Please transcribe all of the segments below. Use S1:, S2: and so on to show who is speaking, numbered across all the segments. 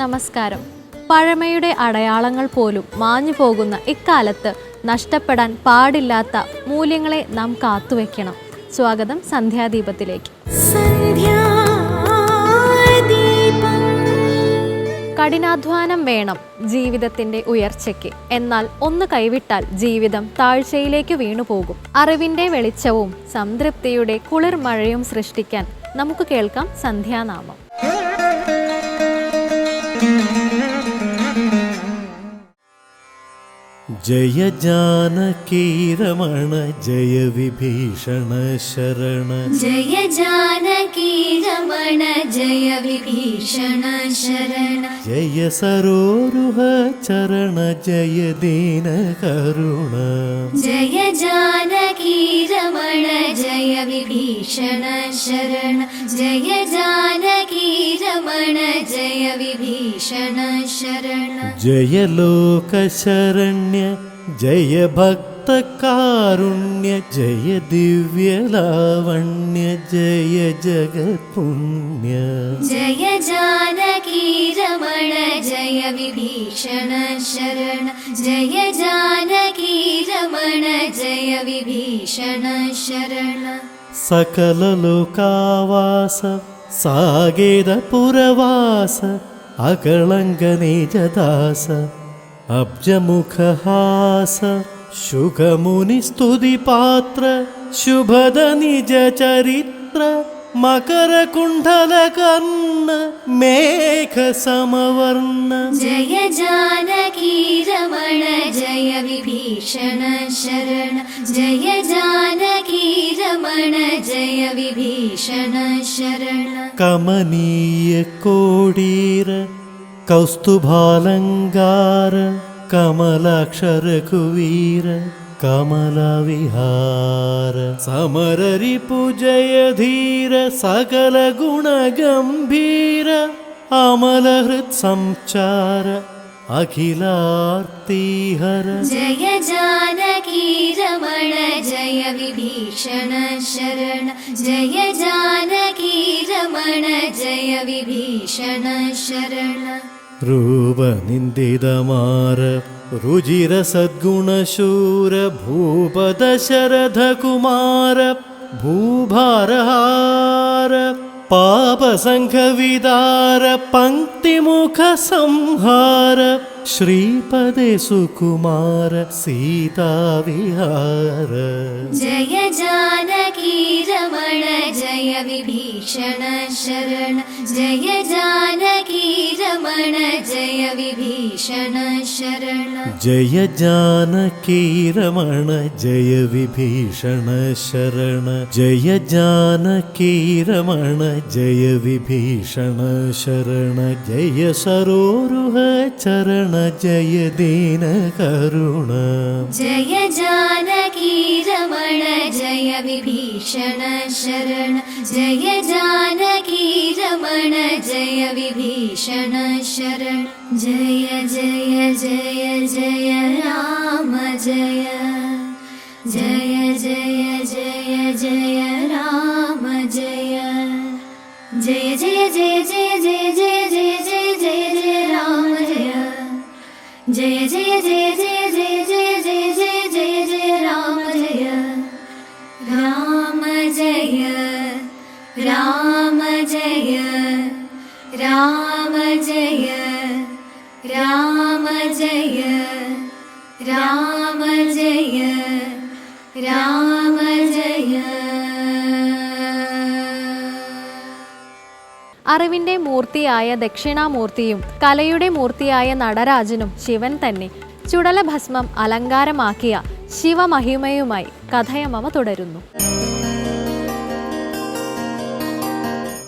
S1: നമസ്കാരം. പഴമയുടെ അടയാളങ്ങൾ പോലും മാഞ്ഞു പോകുന്ന ഇക്കാലത്ത് നഷ്ടപ്പെടാൻ പാടില്ലാത്ത മൂല്യങ്ങളെ നാം കാത്തുവെക്കണം. സ്വാഗതം സന്ധ്യാദീപത്തിലേക്ക്.
S2: സന്ധ്യാദീപം
S1: കഠിനാധ്വാനം വേണം ജീവിതത്തിന്റെ ഉയർച്ചയ്ക്ക്. എന്നാൽ ഒന്ന് കൈവിട്ടാൽ ജീവിതം താഴ്ചയിലേക്ക് വീണുപോകും അറിവിന്റെ വെളിച്ചവും സംതൃപ്തിയുടെ കുളിർമഴയും സൃഷ്ടിക്കാൻ നമുക്ക് കേൾക്കാം സന്ധ്യാനാമം.
S3: ജയ ജാനകീരമണ ജയ വിഭീഷണ ശരണ.
S4: ജയ ജാനകീരമണ ജയ വിഭീഷണ ശരണ.
S3: ജയ സരോരുഹ ചരണ ജയ ദീന കരുണ.
S4: ജയ ജാനകീരമണ ജയ വിഭീഷണ ശരണ. ജയ ജാനകീരമണ ജയ വിഭീഷണ ശരണ.
S3: ജയ ലോക ശരണ്യ ജയ ഭക്തകാരുണ്യ ജയ ദിവ്യ ലാവണ്യ ജയ ജഗത്പുണ്യ.
S4: ജയ ജാനകി രമണ ജയ വിഭീഷണ ശരണ. ജയ ജാനകി രമണ ജയ വിഭീഷണ ശരണ.
S3: സകല സകലലോകാവാസ സാഗേതപുരവാസ അകളങ്ക നിജദാസ अब्जमुखहास शुकमुनिस्तुतिपात्र शुभदनिजचरित्र मकरकुण्डलकर्ण मेघसमवर्ण।
S4: जय जानकी रमण जय विभीषण शरण। जय जानकी रमण जय विभीषण शरण।
S3: कमनीय कोडीर कौस्तुभालङ्गार कमलक्षर कुवीर कमलविहार। समर रिपु जय धीर सकल गुण गम्भीर अमल हृत् संचार अखिलार्तिहर।
S4: जय जानकी रमण जय विभीषण शरण। जय जानकी रमण जय विभीषण शरण।
S3: रूपनिन्दितमार रुजिरसद्गुणशूर भूपदशरथकुमार भूभारहार पापसङ्घविदार पङ्क्तिमुखसंहार ശ്രീപദേ സുകുമാര സീതാവിഹാര.
S4: ജയ ജാനകി രമണ ജയ വിഭീഷണ ശരണ. ജയ ജാനകി രമണ ജയ വിഭീഷണ ശരണ.
S3: ജയ ജാനകി രമണ ജയ വിഭീഷണ ശരണ. ജയ ജാനകി രമണ ജയ വിഭീഷണ ശരണ. ജയ സരോരുഹ ചരണ जय दीन करुण
S4: जय जानकी रमण जय विभीषण शरण जय जानकी रमण जय विभीषण शरण जय जय जय जय राम जय जय
S1: അറിവിന്റെ മൂർത്തിയായ ദക്ഷിണാമൂർത്തിയും കലയുടെ മൂർത്തിയായ നടരാജനും ശിവൻ തന്നെ ചുടല ഭസ്മം അലങ്കാരമാക്കിയ ശിവമഹിമയുമായി കഥയമവ തുടരുന്നു.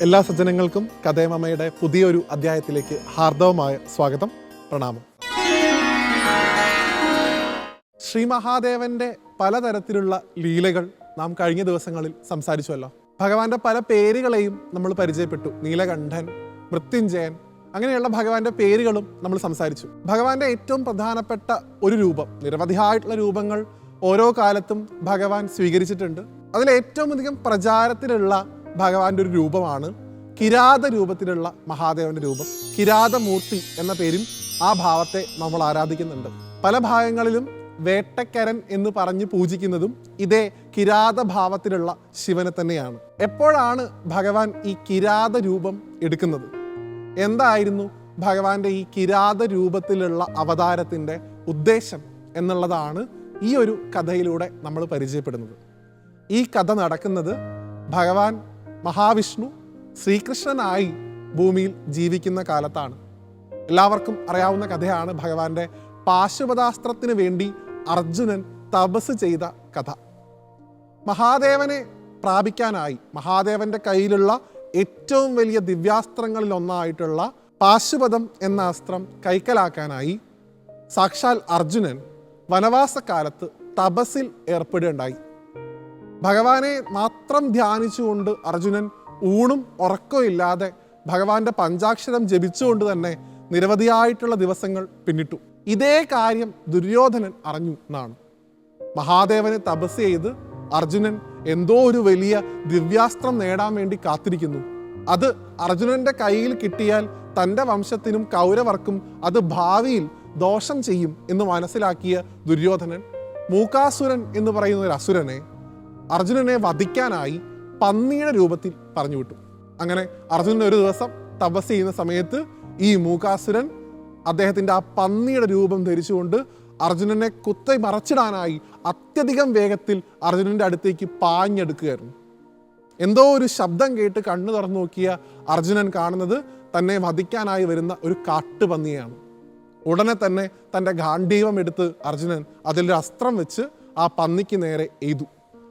S5: എല്ലാ സജ്ജനങ്ങൾക്കും കഥയമമ്മയുടെ പുതിയൊരു അധ്യായത്തിലേക്ക് ഹാർദവമായ സ്വാഗതം പ്രണാമം. ശ്രീ മഹാദേവന്റെ പലതരത്തിലുള്ള ലീലകൾ നാം കഴിഞ്ഞ ദിവസങ്ങളിൽ സംസാരിച്ചുവല്ലോ. ഭഗവാന്റെ പല പേരുകളെയും നമ്മൾ പരിചയപ്പെട്ടു. നീലകണ്ഠൻ മൃത്യുഞ്ജയൻ അങ്ങനെയുള്ള ഭഗവാന്റെ പേരുകളും നമ്മൾ സംസാരിച്ചു. ഭഗവാന്റെ ഏറ്റവും പ്രധാനപ്പെട്ട ഒരു രൂപം നിരവധിയായിട്ടുള്ള രൂപങ്ങൾ ഓരോ കാലത്തും ഭഗവാൻ സ്വീകരിച്ചിട്ടുണ്ട്. അതിൽ ഏറ്റവും അധികം പ്രചാരത്തിലുള്ള ഭഗവാന്റെ ഒരു രൂപമാണ് കിരാത രൂപത്തിലുള്ള മഹാദേവന്റെ രൂപം. കിരാതമൂർത്തി എന്ന പേരിൽ ആ ഭാവത്തെ നമ്മൾ ആരാധിക്കുന്നുണ്ട്. പല ഭാഗങ്ങളിലും വേട്ടക്കരൻ എന്ന് പറഞ്ഞ് പൂജിക്കുന്നതും ഇതേ കിരാത ഭാവത്തിലുള്ള ശിവനെ തന്നെയാണ്. എപ്പോഴാണ് ഭഗവാൻ ഈ കിരാത രൂപം എടുക്കുന്നത്? എന്തായിരുന്നു ഭഗവാന്റെ ഈ കിരാത രൂപത്തിലുള്ള അവതാരത്തിന്റെ ഉദ്ദേശം എന്നുള്ളതാണ് ഈ ഒരു കഥയിലൂടെ നമ്മൾ പരിചയപ്പെടുന്നത്. ഈ കഥ നടക്കുന്നത് ഭഗവാൻ മഹാവിഷ്ണു ശ്രീകൃഷ്ണനായി ഭൂമിയിൽ ജീവിക്കുന്ന കാലത്താണ്. എല്ലാവർക്കും അറിയാവുന്ന കഥയാണ് ഭഗവാന്റെ പാശുപതാസ്ത്രത്തിന് വേണ്ടി അർജുനൻ തപസ് ചെയ്ത കഥ. മഹാദേവനെ പ്രാപിക്കാനായി മഹാദേവന്റെ കയ്യിലുള്ള ഏറ്റവും വലിയ ദിവ്യാസ്ത്രങ്ങളിൽ ഒന്നായിട്ടുള്ള പാശുപതം എന്ന അസ്ത്രം കൈക്കലാക്കാനായി സാക്ഷാൽ അർജുനൻ വനവാസക്കാലത്ത് തപസിൽ ഏർപ്പെടുകയുണ്ടായി. ഭഗവാനെ മാത്രം ധ്യാനിച്ചുകൊണ്ട് അർജുനൻ ഊണും ഉറക്കവും ഇല്ലാതെ ഭഗവാന്റെ പഞ്ചാക്ഷരം ജപിച്ചുകൊണ്ട് തന്നെ നിരവധിയായിട്ടുള്ള ദിവസങ്ങൾ പിന്നിട്ടു. ഇതേ കാര്യം ദുര്യോധനൻ അറിഞ്ഞു എന്നാണ്. മഹാദേവനെ തപസ് ചെയ്ത് അർജുനൻ എന്തോ ഒരു വലിയ ദിവ്യാസ്ത്രം നേടാൻ വേണ്ടി കാത്തിരിക്കുന്നു. അത് അർജുനന്റെ കയ്യിൽ കിട്ടിയാൽ തന്റെ വംശത്തിനും കൗരവർക്കും അത് ഭാവിയിൽ ദോഷം ചെയ്യും എന്ന് മനസ്സിലാക്കിയ ദുര്യോധനൻ മൂക്കാസുരൻ എന്ന് പറയുന്ന ഒരു അസുരനെ അർജുനനെ വധിക്കാനായി പന്നിയുടെ രൂപത്തിൽ പറഞ്ഞു വിട്ടു. അങ്ങനെ അർജുനൻ ഒരു ദിവസം തപസ് ചെയ്യുന്ന സമയത്ത് ഈ മൂകാസുരൻ അദ്ദേഹത്തിന്റെ ആ പന്നിയുടെ രൂപം ധരിച്ചുകൊണ്ട് അർജുനനെ കുത്തി മറച്ചിടാനായി അത്യധികം വേഗത്തിൽ അർജുനന്റെ അടുത്തേക്ക് പാഞ്ഞെടുക്കുകയായിരുന്നു. എന്തോ ഒരു ശബ്ദം കേട്ട് കണ്ണു തുറന്നു നോക്കിയ അർജുനൻ കാണുന്നത് തന്നെ വധിക്കാനായി വരുന്ന ഒരു കാട്ടുപന്നിയാണ്. ഉടനെ തന്നെ തന്റെ ഗാന്ധീവം എടുത്ത് അർജുനൻ അതിലൊരു അസ്ത്രം വെച്ച് ആ പന്നിക്ക് നേരെ എയ്തു.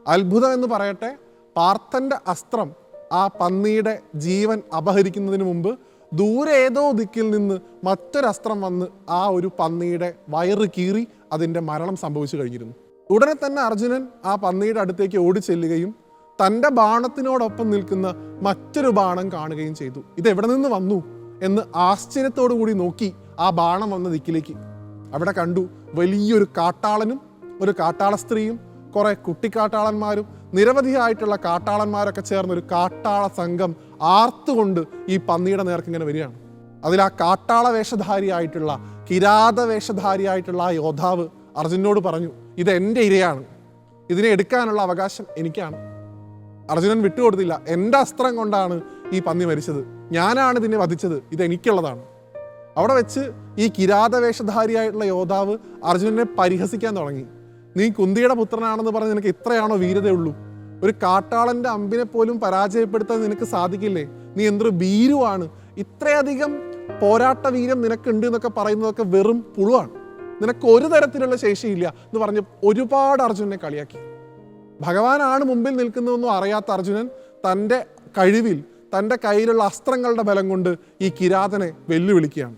S5: അത്ഭുതം എന്ന് പറയട്ടെ പാർത്ഥന്റെ അസ്ത്രം ആ പന്നിയുടെ ജീവൻ അപഹരിക്കുന്നതിന് മുമ്പ് ദൂരെ ഏതോ ദിക്കിൽ നിന്ന് മറ്റൊരസ്ത്രം വന്ന് ആ ഒരു പന്നിയുടെ വയറ് കീറി അതിന്റെ മരണം സംഭവിച്ചു കഴിഞ്ഞിരുന്നു. ഉടനെ തന്നെ അർജുനൻ ആ പന്നിയുടെ അടുത്തേക്ക് ഓടി ചെല്ലുകയും തന്റെ ബാണത്തിനോടൊപ്പം നിൽക്കുന്ന മറ്റൊരു ബാണം കാണുകയും ചെയ്തു. ഇത് എവിടെ നിന്ന് വന്നു? എന്ന് ആശ്ചര്യത്തോടു കൂടി നോക്കി ആ ബാണം വന്ന ദിക്കിലേക്ക്. അവിടെ കണ്ടു വലിയൊരു കാട്ടാളനും ഒരു കാട്ടാള സ്ത്രീയും കുറെ കുട്ടിക്കാട്ടാളന്മാരും നിരവധിയായിട്ടുള്ള കാട്ടാളന്മാരൊക്കെ ചേർന്നൊരു കാട്ടാള സംഘം ആർത്തുകൊണ്ട് ഈ പന്നിയുടെ നേർക്ക് ഇങ്ങനെ വരികയാണ്. അതിൽ ആ കാട്ടാള വേഷധാരിയായിട്ടുള്ള കിരാത വേഷധാരിയായിട്ടുള്ള ആ യോദ്ധാവ് അർജുനോട് പറഞ്ഞു ഇത് എന്റെ ഇരയാണ്. ഇതിനെ എടുക്കാനുള്ള അവകാശം എനിക്കാണ്. അർജുനൻ വിട്ടുകൊടുത്തില്ല. എന്റെ അസ്ത്രം കൊണ്ടാണ് ഈ പന്നി മരിച്ചത്. ഞാനാണ് ഇതിനെ വധിച്ചത്. ഇത് എനിക്കുള്ളതാണ്. അവിടെ വെച്ച് ഈ കിരാത വേഷധാരിയായിട്ടുള്ള യോദ്ധാവ് അർജുനനെ പരിഹസിക്കാൻ തുടങ്ങി. നീ കുന്തിയുടെ പുത്രനാണെന്ന് പറഞ്ഞ് നിനക്ക് ഇത്രയാണോ വീരതയുള്ളൂ ഒരു കാട്ടാളന്റെ അമ്പിനെ പോലും പരാജയപ്പെടുത്താൻ നിനക്ക് സാധിക്കില്ലേ? നീ എന്തൊരു ഭീരുവാണ്. ഇത്രയധികം പോരാട്ട വീരം നിനക്കുണ്ട് എന്നൊക്കെ പറയുന്നതൊക്കെ വെറും പുളുവാണ്. നിനക്ക് ഒരു തരത്തിലുള്ള ശേഷിയില്ല എന്ന് പറഞ്ഞ് ഒരുപാട് അർജുനനെ കളിയാക്കി. ഭഗവാനാണ് മുമ്പിൽ നിൽക്കുന്നതെന്നും അറിയാത്ത അർജുനൻ തന്റെ കഴിവിൽ തന്റെ കയ്യിലുള്ള അസ്ത്രങ്ങളുടെ ബലം കൊണ്ട് ഈ കിരാതനെ വെല്ലുവിളിക്കുകയാണ്.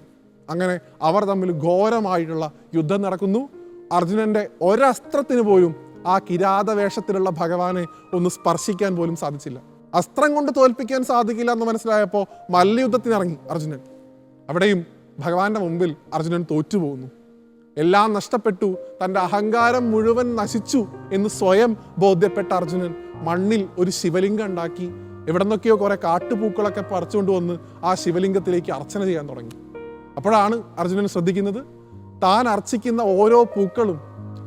S5: അങ്ങനെ അവർ തമ്മിൽ ഘോരമായിട്ടുള്ള യുദ്ധം നടക്കുന്നു. അർജുനന്റെ ഒരസ്ത്രത്തിന് പോലും ആ കിരാത വേഷത്തിലുള്ള ഭഗവാനെ ഒന്ന് സ്പർശിക്കാൻ പോലും സാധിച്ചില്ല. അസ്ത്രം കൊണ്ട് തോൽപ്പിക്കാൻ സാധിക്കില്ല എന്ന് മനസ്സിലായപ്പോൾ മല്ലയുദ്ധത്തിനിറങ്ങി അർജുനൻ. അവിടെയും ഭഗവാന്റെ മുമ്പിൽ അർജുനൻ തോറ്റുപോകുന്നു. എല്ലാം നഷ്ടപ്പെട്ടു തന്റെ അഹങ്കാരം മുഴുവൻ നശിച്ചു എന്ന് സ്വയം ബോധ്യപ്പെട്ട അർജുനൻ മണ്ണിൽ ഒരു ശിവലിംഗം ഉണ്ടാക്കി എവിടെ നിന്നൊക്കെയോ കുറെ കാട്ടുപൂക്കളൊക്കെ പറിച്ചുകൊണ്ട് വന്ന് ആ ശിവലിംഗത്തിലേക്ക് അർച്ചന ചെയ്യാൻ തുടങ്ങി. അപ്പോഴാണ് അർജുനൻ ശ്രദ്ധിക്കുന്നത് താൻ അർച്ചിക്കുന്ന ഓരോ പൂക്കളും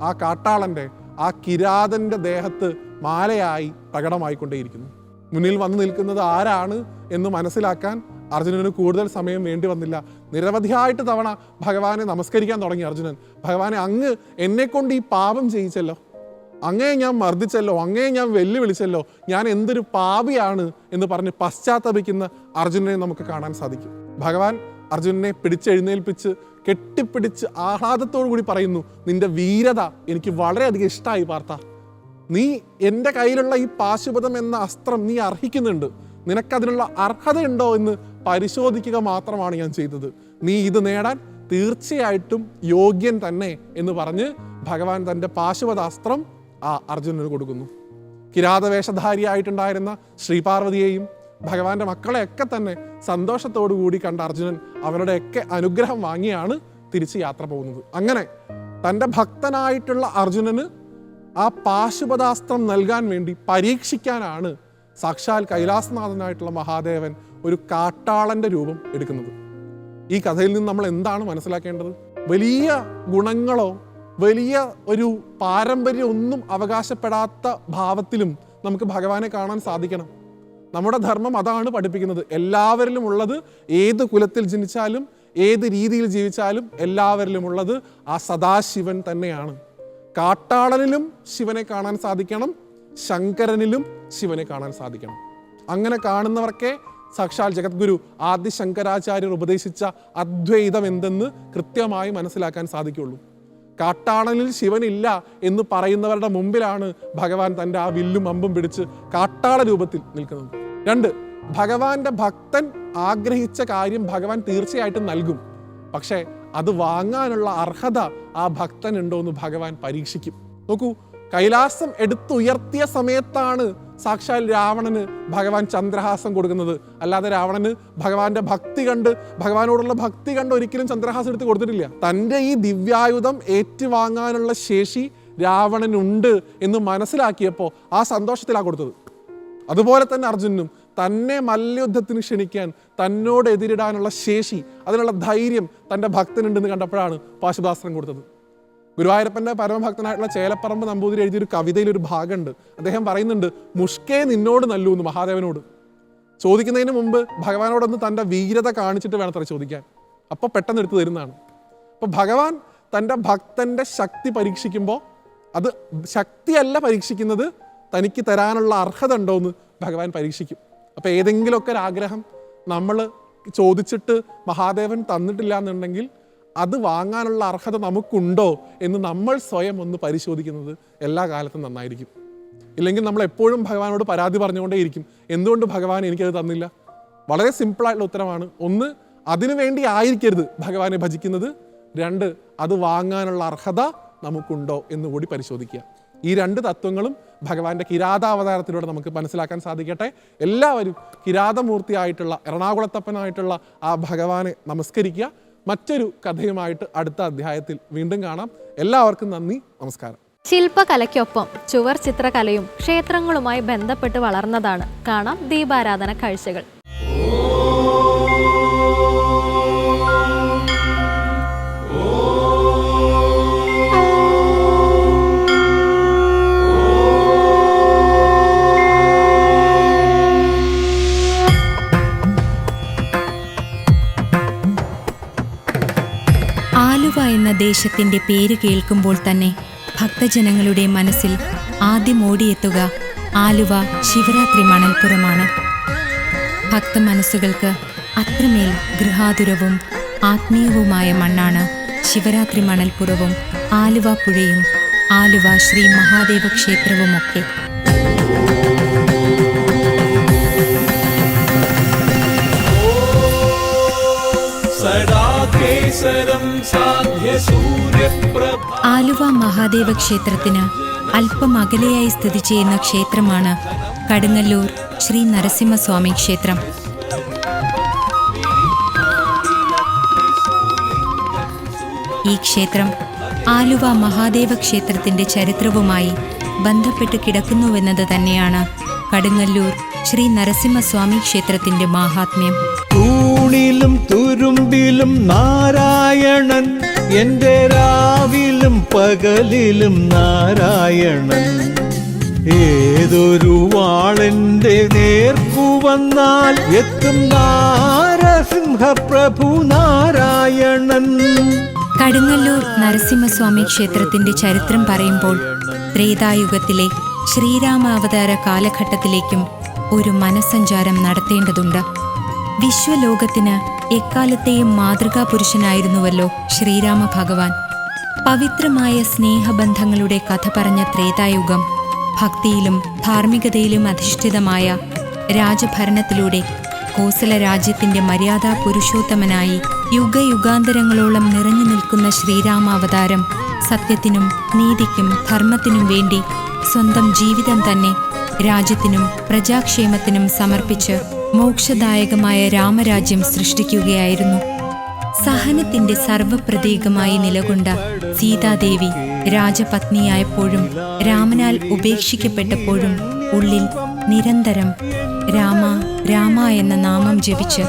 S5: ആ കാട്ടാളന്റെ ആ കിരാതന്റെ ദേഹത്ത് മാലയായി പ്രകടമായിക്കൊണ്ടേയിരിക്കുന്നു. മുന്നിൽ വന്നു നിൽക്കുന്നത് ആരാണ് എന്ന് മനസ്സിലാക്കാൻ അർജുനന് കൂടുതൽ സമയം വേണ്ടി വന്നില്ല. നിരവധിയായിട്ട് തവണ ഭഗവാനെ നമസ്കരിക്കാൻ തുടങ്ങി അർജുനൻ. ഭഗവാനെ അങ്ങ് എന്നെ കൊണ്ട് ഈ പാപം ചെയ്യിച്ചല്ലോ. അങ്ങേ ഞാൻ മർദ്ദിച്ചല്ലോ. അങ്ങേ ഞാൻ വെല്ലുവിളിച്ചല്ലോ. ഞാൻ എന്തൊരു പാപിയാണ് എന്ന് പറഞ്ഞ് പശ്ചാത്തപിക്കുന്ന അർജുനനെ നമുക്ക് കാണാൻ സാധിക്കും. ഭഗവാൻ അർജുനനെ പിടിച്ചെഴുന്നേൽപ്പിച്ച് കെട്ടിപ്പിടിച്ച് ആഹ്ലാദത്തോടു കൂടി പറയുന്നു നിന്റെ വീരത എനിക്ക് വളരെയധികം ഇഷ്ടമായി പാർത്ത നീ എന്റെ കയ്യിലുള്ള ഈ പാശുപതം എന്ന അസ്ത്രം നീ അർഹിക്കുന്നുണ്ട്. നിനക്കതിനുള്ള അർഹതയുണ്ടോ എന്ന് പരിശോധിക്കുക മാത്രമാണ് ഞാൻ ചെയ്തത്. നീ ഇത് നേടാൻ തീർച്ചയായിട്ടും യോഗ്യൻ തന്നെ എന്ന് പറഞ്ഞ് ഭഗവാൻ തന്റെ പാശുപതാസ്ത്രം ആ അർജുനന് കൊടുക്കുന്നു. കിരാതവേഷധാരിയായിട്ടുണ്ടായിരുന്ന ശ്രീപാർവതിയെയും ഭഗവാന്റെ മക്കളെയൊക്കെ തന്നെ സന്തോഷത്തോടു കൂടി കണ്ട അർജുനൻ അവരുടെയൊക്കെ അനുഗ്രഹം വാങ്ങിയാണ് തിരിച്ച് യാത്ര പോകുന്നത്. അങ്ങനെ തന്റെ ഭക്തനായിട്ടുള്ള അർജുനന് ആ പാശുപതാസ്ത്രം നൽകാൻ വേണ്ടി പരീക്ഷിക്കാനാണ് സാക്ഷാൽ കൈലാസനാഥനായിട്ടുള്ള മഹാദേവൻ ഒരു കാട്ടാളന്റെ രൂപം എടുക്കുന്നത്. ഈ കഥയിൽ നിന്ന് നമ്മൾ എന്താണ് മനസ്സിലാക്കേണ്ടത്? വലിയ ഗുണങ്ങളോ വലിയ ഒരു പാരമ്പര്യമൊന്നും അവകാശപ്പെടാത്ത ഭാവത്തിലും നമുക്ക് ഭഗവാനെ കാണാൻ സാധിക്കണം. നമ്മുടെ ധർമ്മം അതാണ് പഠിപ്പിക്കുന്നത്. എല്ലാവരിലും ഉള്ളത് ഏത് കുലത്തിൽ ജനിച്ചാലും ഏത് രീതിയിൽ ജീവിച്ചാലും എല്ലാവരിലും ഉള്ളത് ആ സദാശിവൻ തന്നെയാണ്. കാട്ടാളനിലും ശിവനെ കാണാൻ സാധിക്കണം ശങ്കരനിലും ശിവനെ കാണാൻ സാധിക്കണം. അങ്ങനെ കാണുന്നവർക്കേ സാക്ഷാൽ ജഗദ്ഗുരു ആദ്യ ശങ്കരാചാര്യർ ഉപദേശിച്ച അദ്വൈതം എന്തെന്ന് കൃത്യമായി മനസ്സിലാക്കാൻ സാധിക്കുള്ളൂ. കാട്ടാളനിൽ ശിവനില്ല എന്ന് പറയുന്നവരുടെ മുമ്പിലാണ് ഭഗവാൻ തന്റെ ആ വില്ലും അമ്പും പിടിച്ച് കാട്ടാള രൂപത്തിൽ നിൽക്കുന്നത്. രണ്ട് ഭഗവാന്റെ ഭക്തൻ ആഗ്രഹിച്ച കാര്യം ഭഗവാൻ തീർച്ചയായിട്ടും നൽകും. പക്ഷേ അത് വാങ്ങാനുള്ള അർഹത ആ ഭക്തൻ ഉണ്ടോ എന്ന് ഭഗവാൻ പരീക്ഷിക്കും. നോക്കൂ കൈലാസം എടുത്തുയർത്തിയ സമയത്താണ് സാക്ഷാൽ രാവണന് ഭഗവാൻ ചന്ദ്രഹാസം കൊടുക്കുന്നത്. അല്ലാതെ രാവണന് ഭഗവാന്റെ ഭക്തി കണ്ട് ഭഗവാനോടുള്ള ഭക്തി കണ്ട് ഒരിക്കലും ചന്ദ്രഹാസം എടുത്ത് കൊടുത്തിട്ടില്ല. തന്റെ ഈ ദിവ്യായുധം ഏറ്റുവാങ്ങാനുള്ള ശേഷി രാവണനുണ്ട് എന്ന് മനസ്സിലാക്കിയപ്പോൾ ആ സന്തോഷത്തിലാണ് കൊടുത്തത്. അതുപോലെ തന്നെ അർജുനും തന്നെ മല്ലയുദ്ധത്തിന് ക്ഷണിക്കാൻ തന്നോട് എതിരിടാനുള്ള ശേഷി അതിനുള്ള ധൈര്യം തന്റെ ഭക്തനുണ്ടെന്ന് കണ്ടപ്പോഴാണ് പാശുദാസ്ത്രം കൊടുത്തത്. ഗുരുവായൂരപ്പന്റെ പരമഭക്തനായിട്ടുള്ള ചേലപ്പറമ്പ് നമ്പൂതിരി എഴുതിയൊരു കവിതയിൽ ഒരു ഭാഗമുണ്ട്. അദ്ദേഹം പറയുന്നുണ്ട് മുഷ്കേ നിന്നോട് നല്ലൂ എന്ന് മഹാദേവനോട്. ചോദിക്കുന്നതിന് മുമ്പ് ഭഗവാനോടൊന്ന് തന്റെ വീരത കാണിച്ചിട്ട് വേണം അത്ര ചോദിക്കാൻ. അപ്പോൾ പെട്ടെന്ന് എടുത്തു തരുന്നതാണ്. അപ്പോൾ ഭഗവാൻ തന്റെ ഭക്തന്റെ ശക്തി പരീക്ഷിക്കുമ്പോൾ അത് ശക്തിയല്ല പരീക്ഷിക്കുന്നത് തനിക്ക് തരാനുള്ള അർഹത ഉണ്ടോ എന്ന് ഭഗവാൻ പരീക്ഷിക്കും. അപ്പോൾ ഏതെങ്കിലുമൊക്കെ ഒരു ആഗ്രഹം നമ്മൾ ചോദിച്ചിട്ട് മഹാദേവൻ തന്നിട്ടില്ല എന്നുണ്ടെങ്കിൽ അത് വാങ്ങാനുള്ള അർഹത നമുക്കുണ്ടോ എന്ന് നമ്മൾ സ്വയം ഒന്ന് പരിശോധിക്കുന്നത് എല്ലാ കാലത്തും നന്നായിരിക്കും. ഇല്ലെങ്കിൽ നമ്മൾ എപ്പോഴും ഭഗവാനോട് പരാതി പറഞ്ഞുകൊണ്ടേയിരിക്കും എന്തുകൊണ്ട് ഭഗവാൻ എനിക്കത് തന്നില്ല? വളരെ സിമ്പിളായിട്ടുള്ള ഉത്തരമാണ്. ഒന്ന് അതിനു വേണ്ടി ആയിരിക്കരുത് ഭഗവാനെ ഭജിക്കുന്നത്. രണ്ട് അത് വാങ്ങാനുള്ള അർഹത നമുക്കുണ്ടോ എന്ന് കൂടി പരിശോധിക്കുക. ഈ രണ്ട് തത്വങ്ങളും ഭഗവാന്റെ കിരാതാവതാരത്തിലൂടെ നമുക്ക് മനസ്സിലാക്കാൻ സാധിക്കട്ടെ. എല്ലാവരും കിരാതമൂർത്തിയായിട്ടുള്ള എറണാകുളത്തപ്പനായിട്ടുള്ള ആ ഭഗവാനെ നമസ്കരിക്കുക. മറ്റൊരു കഥയുമായിട്ട് അടുത്ത അധ്യായത്തിൽ വീണ്ടും കാണാം. എല്ലാവർക്കും നന്ദി നമസ്കാരം.
S1: ശില്പകലയ്ക്കൊപ്പം ചുവർ ചിത്രകലയും ക്ഷേത്രങ്ങളുമായി ബന്ധപ്പെട്ട് വളർന്നതാണ്. കാണാം ദീപാരാധന കാഴ്ചകൾ.
S6: ആലുവ എന്ന ദേശത്തിന്റെ പേര് കേൾക്കുമ്പോൾ തന്നെ ഭക്തജനങ്ങളുടെ മനസ്സിൽ ആദ്യം ഓടിയെത്തുക ആലുവ ശിവരാത്രി മണൽപ്പുറമാണ്. ഭക്ത മനസ്സുകൾക്ക് അത്രമേൽ ഗൃഹാതുരവും ആത്മീയവുമായ മണ്ണാണ് ശിവരാത്രി മണൽപ്പുറവും ആലുവ പുഴയും ആലുവ ശ്രീ മഹാദേവ ക്ഷേത്രവുമൊക്കെ. ആലുവ മഹാദേവ ക്ഷേത്രത്തിന് അല്പം അകലെയായി സ്ഥിതി ചെയ്യുന്ന ക്ഷേത്രമാണ് കടുങ്ങല്ലൂർ ശ്രീ നരസിംഹസ്വാമി ക്ഷേത്രം. ഈ ക്ഷേത്രം ആലുവ മഹാദേവ ക്ഷേത്രത്തിന്റെ ചരിത്രവുമായി ബന്ധപ്പെട്ട് കിടക്കുന്നുവെന്നത് തന്നെയാണ് കടുങ്ങല്ലൂർ ശ്രീ നരസിംഹസ്വാമി ക്ഷേത്രത്തിന്റെ മാഹാത്മ്യം.
S7: തൂണിലും തുരുമ്പിലും നാരായണൻ എന്റെ രാവിലും പകലിലും നാരായണൻ. ഏതൊരു വാളെന്റെ നേർക്കു വന്നാൽ എത്തും നാരസിംഹപ്രഭു നാരായണൻ.
S6: കടുങ്ങല്ലൂർ നരസിംഹസ്വാമി ക്ഷേത്രത്തിന്റെ ചരിത്രം പറയുമ്പോൾ ത്രേതായുഗത്തിലെ ശ്രീരാമാവതാര കാലഘട്ടത്തിലേക്കും ഒരു മനസ്സഞ്ചാരം നടത്തേണ്ടതുണ്ട്. വിശ്വലോകത്തിന് എക്കാലത്തെയും മാതൃകാ പുരുഷനായിരുന്നുവല്ലോ ശ്രീരാമ ഭഗവാൻ പവിത്രമായ സ്നേഹബന്ധങ്ങളുടെ കഥ പറഞ്ഞ ത്രേതായുഗം ഭക്തിയിലും ധാർമ്മികതയിലും അധിഷ്ഠിതമായ രാജഭരണത്തിലൂടെ കോസല രാജ്യത്തിന്റെ മര്യാദാ പുരുഷോത്തമനായി യുഗയുഗാന്തരങ്ങളോളം നിറഞ്ഞു നിൽക്കുന്ന ശ്രീരാമാവതാരം സത്യത്തിനും നീതിക്കും ധർമ്മത്തിനും വേണ്ടി സ്വന്തം ജീവിതം തന്നെ രാജ്യത്തിനും പ്രജാക്ഷേമത്തിനും സമർപ്പിച്ച് മോക്ഷദായകമായ രാമരാജ്യം സൃഷ്ടിക്കുകയായിരുന്നു. സഹനത്തിന്റെ സർവപ്രതീകമായി നിലകൊണ്ട സീതാദേവി രാജപത്നിയായപ്പോഴും രാമനാൽ ഉപേക്ഷിക്കപ്പെട്ടപ്പോഴും ഉള്ളിൽ നിരന്തരം രാമ രാമ എന്ന നാമം ജപിച്ച്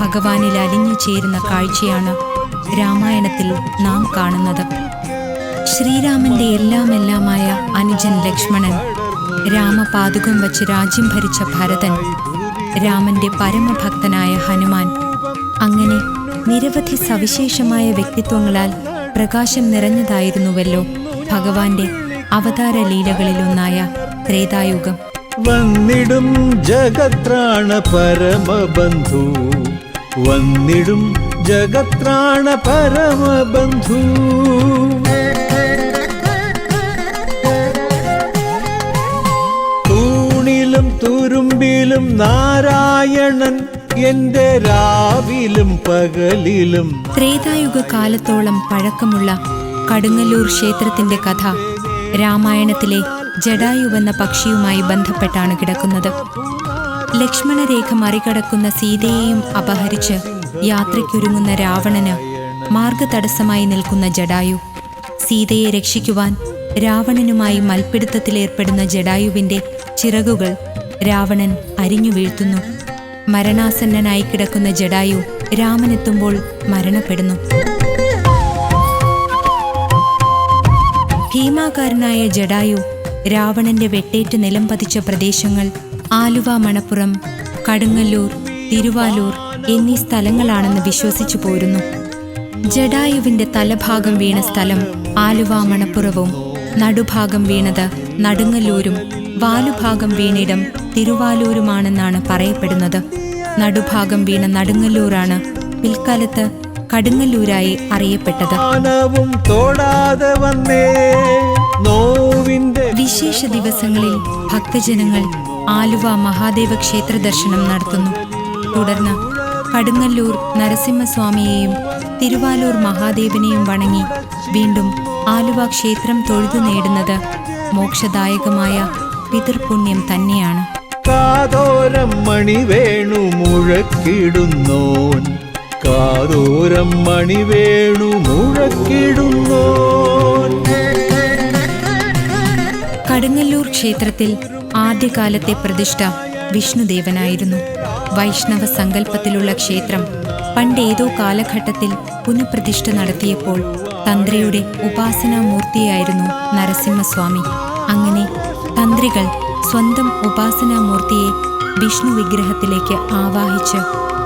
S6: ഭഗവാനിൽ അലിഞ്ഞു ചേരുന്ന കാഴ്ചയാണ് രാമായണത്തിൽ നാം കാണുന്നത്. ശ്രീരാമന്റെ എല്ലാമെല്ലാമായ അനുജൻ ലക്ഷ്മണൻ രാമപാതുകം വച്ച് രാജ്യം ഭരിച്ച ഭരതൻ രാമന്റെ പരമഭക്തനായ ഹനുമാൻ. അങ്ങനെ നിരവധി സവിശേഷമായ വ്യക്തിത്വങ്ങളാൽ പ്രകാശം നിറഞ്ഞതായിരുന്നുവല്ലോ ഭഗവാന്റെ അവതാര ലീലകളിലൊന്നായ ത്രേതായുഗം.
S7: വന്നിടും ജഗത്രാണ പരമബന്ധു. വന്നിടും ജഗത്രാണ പരമബന്ധു. തുരുമ്പിലും നാരായണൻ എന്റെ രാവിലും പകലിലും.
S6: ത്രേതായുഗ കാലത്തോളം പഴക്കമുള്ള കടുങ്ങല്ലൂർ ക്ഷേത്രത്തിന്റെ കഥ രാമായണത്തിലെ ജഡായു എന്ന പക്ഷിയുമായി ബന്ധപ്പെട്ടാണ് കിടക്കുന്നത്. ലക്ഷ്മണരേഖ മറികടക്കുന്ന സീതയെയും അപഹരിച്ച് യാത്രയ്ക്കൊരുങ്ങുന്ന രാവണന് മാർഗതടസ്സമായി നിൽക്കുന്ന ജഡായു സീതയെ രക്ഷിക്കുവാൻ രാവണനുമായി മൽപ്പിടുത്തത്തിലേർപ്പെടുന്ന ജഡായുവിന്റെ ചിറകുകൾ രാവണൻ അരിഞ്ഞു വീഴ്ത്തുന്നു. മരണാസന്നനായി കിടക്കുന്ന ജഡായു രാമനെത്തുമ്പോൾ മരണപ്പെടുന്നു. ഭീമാകാരനായ ജഡായു രാവണന്റെ വെട്ടേറ്റ് നിലം പതിച്ച പ്രദേശങ്ങൾ ആലുവ മണപ്പുറം കടുങ്ങല്ലൂർ തിരുവാലൂർ എന്നീ സ്ഥലങ്ങളാണെന്ന് വിശ്വസിച്ചു പോരുന്നു. ജഡായുവിന്റെ തലഭാഗം വീണ സ്ഥലം ആലുവ മണപ്പുറവും നടുഭാഗം വീണത് നടുങ്ങല്ലൂരും വാലുഭാഗം വീണിടം തിരുവാലൂരുമാണെന്നാണ് പറയപ്പെടുന്നത്. നടുഭാഗം വീണ നടുങ്ങല്ലൂരാണ് പിൽക്കാലത്ത് കടുങ്ങല്ലൂരായി അറിയപ്പെട്ടത്. വിശേഷ ദിവസങ്ങളിൽ ഭക്തജനങ്ങൾ ആലുവ മഹാദേവ ക്ഷേത്ര ദർശനം നടത്തുന്നു. തുടർന്ന് കടുങ്ങല്ലൂർ നരസിംഹസ്വാമിയെയും തിരുവാലൂർ മഹാദേവനെയും വണങ്ങി വീണ്ടും ആലുവ ക്ഷേത്രം തൊഴുതു നേടുന്നത് മോക്ഷദായകമായ പിതൃപുണ്യം തന്നെയാണ്.
S7: കാതോരം മണി വേണു മുഴക്കിടുന്നോൻ. കാതോരം മണി വേണു മുഴക്കിടുന്നോൻ.
S6: കടുങ്ങല്ലൂർ ക്ഷേത്രത്തിൽ ആദ്യകാലത്തെ പ്രതിഷ്ഠ വിഷ്ണുദേവനായിരുന്നു. വൈഷ്ണവ സങ്കല്പത്തിലുള്ള ക്ഷേത്രം പണ്ടേതോ കാലഘട്ടത്തിൽ പുനഃപ്രതിഷ്ഠ നടത്തിയപ്പോൾ തന്ത്രിയുടെ ഉപാസനാമൂർത്തിയായിരുന്നു നരസിംഹസ്വാമി. അങ്ങനെ തന്ത്രികൾ സ്വന്തം ഉപാസനാമൂർത്തിയെ വിഷ്ണു വിഗ്രഹത്തിലേക്ക് ആവാഹിച്ച്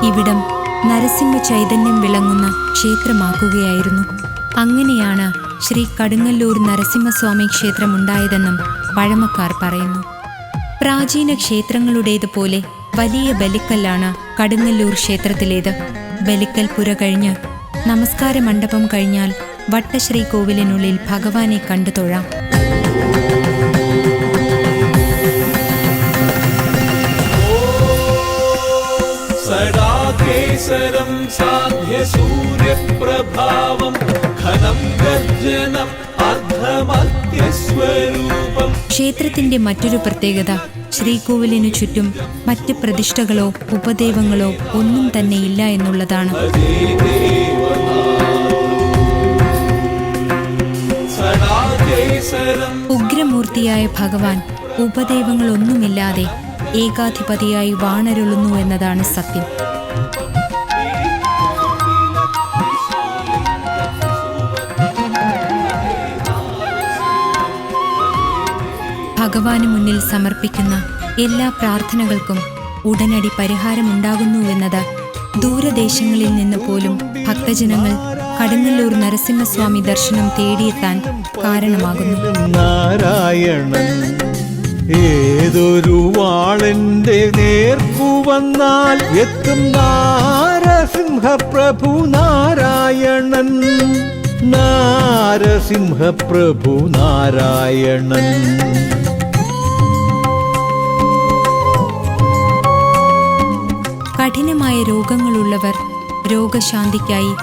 S6: ഇവിടം നരസിംഹ ചൈതന്യം വിളങ്ങുന്ന ക്ഷേത്രമാക്കുകയായിരുന്നു. അങ്ങനെയാണ് ശ്രീ കടുങ്ങല്ലൂർ നരസിംഹസ്വാമി ക്ഷേത്രമുണ്ടായതെന്നും പഴമക്കാർ പറയുന്നു. പ്രാചീന ക്ഷേത്രങ്ങളുടേതുപോലെ വലിയ ബലിക്കല്ലാണ് കടുങ്ങല്ലൂർ ക്ഷേത്രത്തിലേത്. ബലിക്കൽ പുര കഴിഞ്ഞ് നമസ്കാര മണ്ഡപം കഴിഞ്ഞാൽ വട്ടശ്രീ കോവിലിനുള്ളിൽ ഭഗവാനെ കണ്ടു തൊഴാം.
S3: सडाकेसरं साध्यसूर्यप्रभावं घनं गर्जनम् अर्धमत्यस्वरूपम्
S6: ക്ഷേത്രത്തിന്റെ മറ്റൊരു പ്രത്യേകത ശ്രീകോവിലിനു ചുറ്റും മറ്റ് പ്രതിഷ്ഠകളോ ഉപദേവങ്ങളോ ഒന്നും തന്നെ ഇല്ല എന്നുള്ളതാണ്
S3: सडाकेसरं
S6: ഉഗ്രമൂർത്തിയായ ഭഗവാൻ ഉപദേവങ്ങളൊന്നുമില്ലാതെ ഏകാധിപതിയായി വാണരുളുന്നു എന്നതാണ് സത്യം. ഭഗവാന് മുന്നിൽ സമർപ്പിക്കുന്ന എല്ലാ പ്രാർത്ഥനകൾക്കും ഉടനടി പരിഹാരമുണ്ടാകുന്നുവെന്നത് ദൂരദേശങ്ങളിൽ നിന്ന് പോലും ഭക്തജനങ്ങൾ കടുങ്ങല്ലൂർ നരസിംഹസ്വാമി ദർശനം തേടിയെത്താൻ കാരണമാകുന്നു.
S7: നാരായണൻ ഏതൊരു വാളന്റെ നേർക്കു വന്നാൽ എത്തും നാരസിംഹപ്രഭു നാരായണൻ. നാരസിംഹപ്രഭു നാരായണൻ.
S6: കഠിനമായ രോഗങ്ങളുള്ളവർ രോഗശാന്തിക്കായി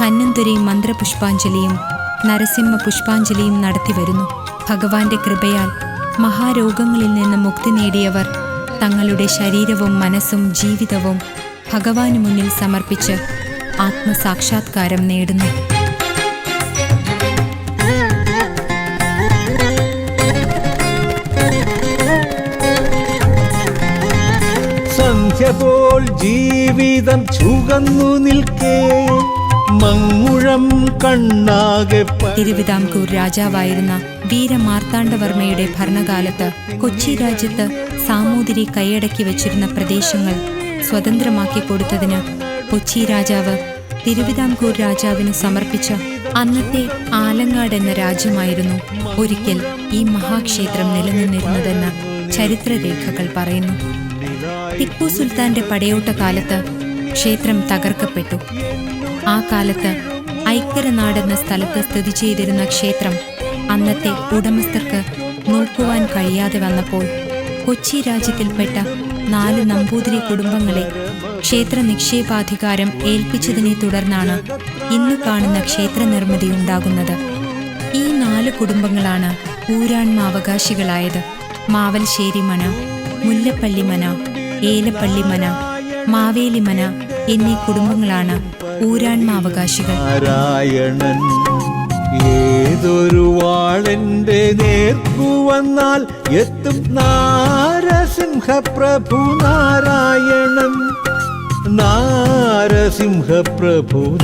S6: ധന്വന്തരി മന്ത്രപുഷ്പാഞ്ജലിയും നരസിംഹ പുഷ്പാഞ്ജലിയും നടത്തിവരുന്നു. ഭഗവാന്റെ കൃപയാൽ മഹാരോഗങ്ങളിൽ നിന്ന് മുക്തി നേടിയവർ തങ്ങളുടെ ശരീരവും മനസ്സും ജീവിതവും ഭഗവാന് മുന്നിൽ സമർപ്പിച്ച് ആത്മസാക്ഷാത്കാരം നേടുന്നു.
S7: സന്ധ്യ പോൽ ജീവിതം ചുകന്നു നിൽക്കേ. മങ്ങുഴം കണ്ണാകെ
S6: തിരുവിതാംകൂർ രാജാവായിരുന്ന വീരമാർത്താണ്ഡവർമ്മയുടെ ഭരണകാലത്ത് കൊച്ചി രാജ്യത്ത് സാമൂതിരി കൈയടക്കി വച്ചിരുന്ന പ്രദേശങ്ങൾ സ്വതന്ത്രമാക്കി കൊടുത്തതിന് കൊച്ചി രാജാവ് തിരുവിതാംകൂർ രാജാവിന് സമർപ്പിച്ച അന്നത്തെ ആലങ്ങാട് എന്ന രാജ്യമായിരുന്നു ഒരിക്കൽ ഈ മഹാക്ഷേത്രം നിലനിന്നിരുന്നതെന്ന് ചരിത്രരേഖകൾ പറയുന്നു. ടിപ്പു സുൽത്താന്റെ പടയോട്ട കാലത്ത് ക്ഷേത്രം തകർക്കപ്പെട്ടു. ആ കാലത്ത് ഐക്കരനാടെന്ന സ്ഥലത്ത് സ്ഥിതി ചെയ്തിരുന്ന ക്ഷേത്രം അന്നത്തെ ഉടമസ്ഥർക്ക് നോക്കുവാൻ കഴിയാതെ വന്നപ്പോൾ കൊച്ചി രാജ്യത്തിൽപ്പെട്ട നാല് നമ്പൂതിരി കുടുംബങ്ങളെ ക്ഷേത്ര നിക്ഷേപാധികാരം ഏൽപ്പിച്ചതിനെ തുടർന്നാണ് ഇന്ന് കാണുന്ന ക്ഷേത്ര നിർമ്മിതി ഉണ്ടാകുന്നത്. ഈ നാല് കുടുംബങ്ങളാണ് ഊരാൺമ അവകാശികളായത് മാവൽശ്ശേരി മന മുല്ലപ്പള്ളി മന ഏലപ്പള്ളി മന മാവേലി മന എന്നീ കുടുംബങ്ങളാണ് ഊരാൺമ അവകാശികൾ
S7: ഏതൊരു വാളന്റെ നേർക്കു വന്നാൽ എത്തും നാരസിംഹ പ്രഭു നാരായണൻ. നാരസിംഹപ്രഭു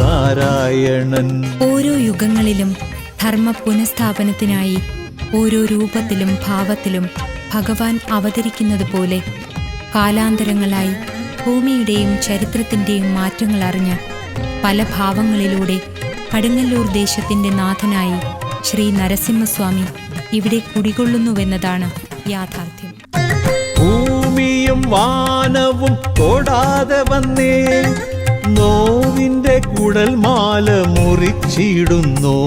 S7: നാരായണൻ.
S6: ഓരോ യുഗങ്ങളിലും ധർമ്മ പുനഃസ്ഥാപനത്തിനായി ഓരോ രൂപത്തിലും ഭാവത്തിലും ഭഗവാൻ അവതരിക്കുന്നത് പോലെ കാലാന്തരങ്ങളായി ഭൂമിയുടെയും ചരിത്രത്തിന്റെയും മാറ്റങ്ങൾ അറിഞ്ഞ് പല ഭാവങ്ങളിലൂടെ കടുങ്ങല്ലൂർ ദേശത്തിന്റെ നാഥനായി ശ്രീ നരസിംഹസ്വാമി ഇവിടെ കുടികൊള്ളുന്നുവെന്നതാണ് യാഥാർത്ഥ്യം.
S7: ഭൂമിയും വാനവും തൊടാതെ വന്നേ. നോവിന്റെ കുടൽ മാല മുറിച്ചിടുന്നോ.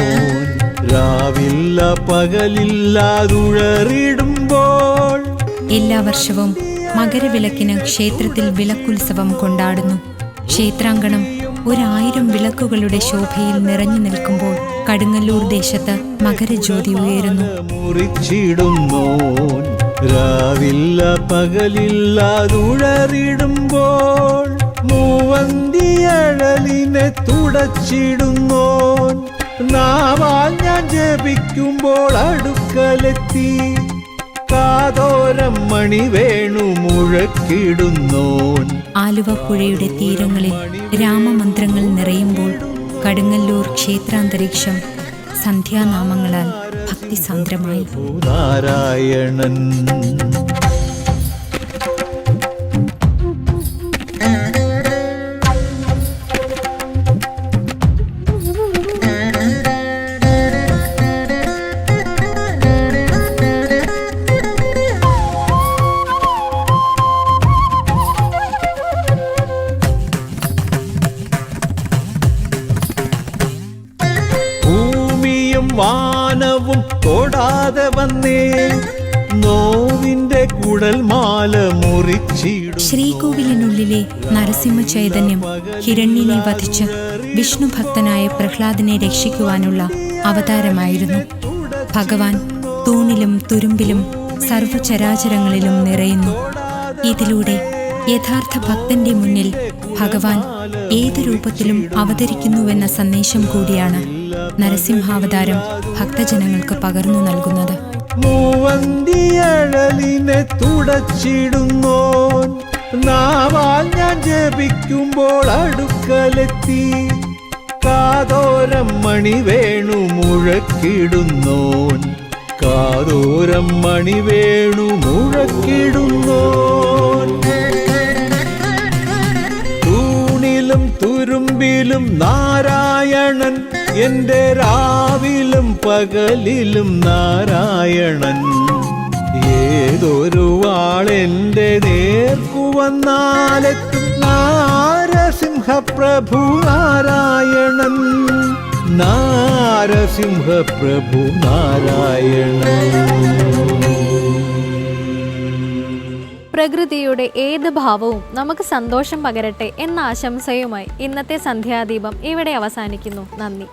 S7: രാവില്ല പകലില്ലാതുഴറിടുമ്പോൾ
S6: എല്ലാ വർഷവും മകരവിളക്കിന് ക്ഷേത്രത്തിൽ വിളക്കുത്സവം കൊണ്ടാടുന്നു. ക്ഷേത്രാങ്കണം ഒരായിരം വിളക്കുകളുടെ ശോഭയിൽ നിറഞ്ഞു നിൽക്കുമ്പോൾ കടുങ്ങല്ലൂർ ദേശത്ത് മകരജ്യോതി ഉയരുന്നു.
S7: മുറിച്ചിടുന്നോൻ രാവില്ല പകലില്ലാതുഴറിടുമ്പോൾ മൂവന്തിയഴലിനെ തുടച്ചിടുന്നോൻ നാവാൽ ഞാൻ ജപിക്കുമ്പോൾ അടുക്കലെത്തി കാതോരം മണി വേണു മുഴക്കിടുന്നോൻ.
S6: ആലുവ പുഴയുടെ തീരങ്ങളിൽ രാമമന്ത്രങ്ങൾ നിറയുമ്പോൾ കടുങ്ങല്ലൂർ ക്ഷേത്രാന്തരീക്ഷം സന്ധ്യാനാമങ്ങളാൽ ഭക്തിസാന്ദ്രമായി.
S7: നാരായണൻ. തൊടാതെ വന്നേ. നോവിന്റെ കുടൽ മാല മുറിച്ചിടും
S6: ശ്രീകോവിലിനുള്ളിലെ നരസിംഹ ചൈതന്യം ഹിരണ്യനെ വധിച്ച് വിഷ്ണു ഭക്തനായ പ്രഹ്ലാദനെ രക്ഷിക്കുവാനുള്ള അവതാരമായിരുന്നു. ഭഗവാൻ തൂണിലും തുരുമ്പിലും സർവചരാചരങ്ങളിലും നിറയുന്നു. ഇതിലൂടെ യഥാർത്ഥ ഭക്തന്റെ മുന്നിൽ ഭഗവാൻ ഏത് രൂപത്തിലും അവതരിക്കുന്നുവെന്ന സന്ദേശം കൂടിയാണ്. നരസിംഹാവതാരം ഭക്തജനങ്ങൾക്ക് പകർന്നു നൽകുന്നത്.
S7: മൂവന്തിയഴലിനെ തുടച്ചിടുന്നോൻ. നാവാൽ ഞാൻ ജപിക്കുമ്പോൾ അടുക്കലെത്തി. കാതോരം മണി വേണു മുഴക്കിടുന്നോൻ. കാതോരം മണി വേണു മുഴക്കിടുന്നോൻ. തൂണിലും തുരുമ്പിലും നാരായണൻ എന്റെ രാവിലും പകലിലും നാരായണൻ. ഏതൊരു വാളെന്റെ നേർക്കു വന്നാലെത്തും നാരസിംഹപ്രഭു നാരായണൻ. നാരസിംഹപ്രഭു നാരായണൻ.
S1: പ്രകൃതിയുടെ ഏത് ഭാവവും നമുക്ക് സന്തോഷം പകരട്ടെ എന്ന ആശംസയുമായി ഇന്നത്തെ സന്ധ്യാദീപം ഇവിടെ അവസാനിക്കുന്നു. നന്ദി.